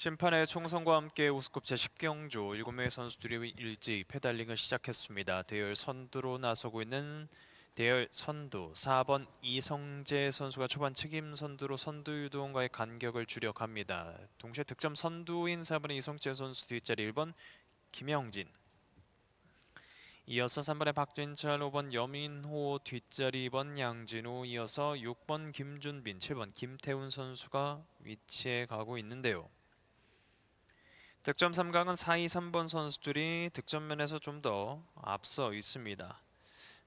심판의 총선과 함께 우스컵 제10경주 7명의 선수들이 일제히 페달링을 시작했습니다. 대열 선두로 나서고 있는 대열 선두 4번 이성재 선수가 초반 책임 선두로 선두 유도원과의 간격을 줄여갑니다. 동시에 득점 선두인 4번의 이성재 선수 뒷자리 1번 김영진 이어서 3번의 박진철, 5번 여민호, 뒷자리 2번 양진우, 이어서 6번 김준빈, 7번 김태훈 선수가 위치해 가고 있는데요. 득점 3강은 4, 2, 3번 선수들이 득점 면에서 좀 더 앞서 있습니다.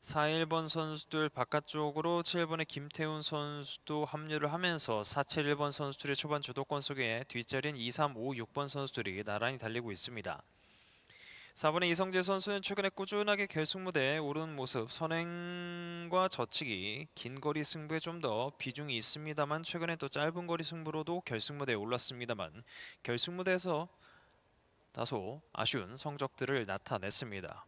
4, 1번 선수들 바깥쪽으로 7번의 김태훈 선수도 합류를 하면서 4, 7, 1번 선수들의 초반 주도권 속에 뒷자리인 2, 3, 5, 6번 선수들이 나란히 달리고 있습니다. 4번의 이성재 선수는 최근에 꾸준하게 결승 무대에 오르는 모습, 선행과 저치기, 긴 거리 승부에 좀 더 비중이 있습니다만 최근에 또 짧은 거리 승부로도 결승 무대에 올랐습니다만 결승 무대에서 다소 아쉬운 성적들을 나타냈습니다.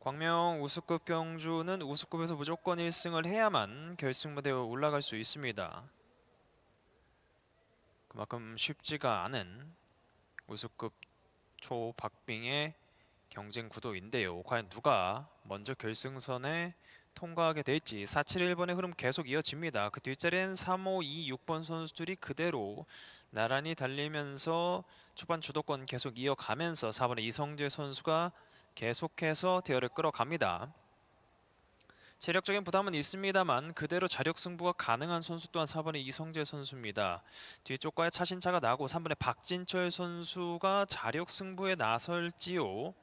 광명 우수급 경주는 우수급에서 무조건 1승을 해야만 결승 무대에 올라갈 수 있습니다. 그만큼 쉽지가 않은 우수급 초 박빙의 경쟁 구도인데요. 과연 누가 먼저 결승선에 통과하게 될지 471번의 흐름 계속 이어집니다. 그 뒷자리엔 3, 5, 2, 6번 선수들이 그대로 나란히 달리면서 초반 주도권 계속 이어가면서 4번의 이성재 선수가 계속해서 대열을 끌어갑니다. 체력적인 부담은 있습니다만 그대로 자력 승부가 가능한 선수 또한 4번의 이성재 선수입니다. 뒤쪽과의 차신차가 나고 3번의 박진철 선수가 자력 승부에 나설지요.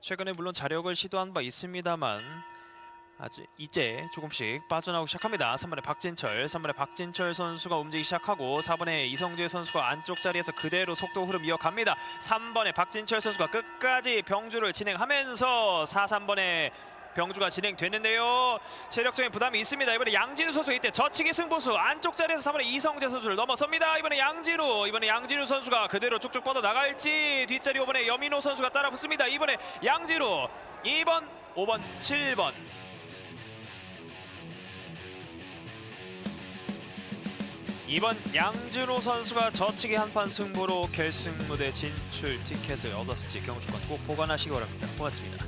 최근에 물론 자력을 시도한 바 있습니다만 아직 이제 조금씩 빠져나오기 시작합니다. 3번의 박진철, 3번의 박진철 선수가 움직이기 시작하고 4번의 이성재 선수가 안쪽 자리에서 그대로 속도 흐름 이어갑니다. 3번의 박진철 선수가 끝까지 병주를 진행하면서 4, 3번의 병주가 진행됐는데요. 체력적인 부담이 있습니다. 이번에 양진우 선수 이때 저치기 승부수 안쪽 자리에서 3번의 이성재 선수를 넘어섭니다. 이번에 양진우, 이번에 양진우 선수가 그대로 쭉쭉 뻗어 나갈지 뒷자리 5번에 여민호 선수가 따라 붙습니다. 이번에 양진우 2번, 5번, 7번 이번 양진호 선수가 저치기 한판 승부로 결승 무대 진출 티켓을 얻었을지 경주권 꼭 보관하시기 바랍니다. 고맙습니다.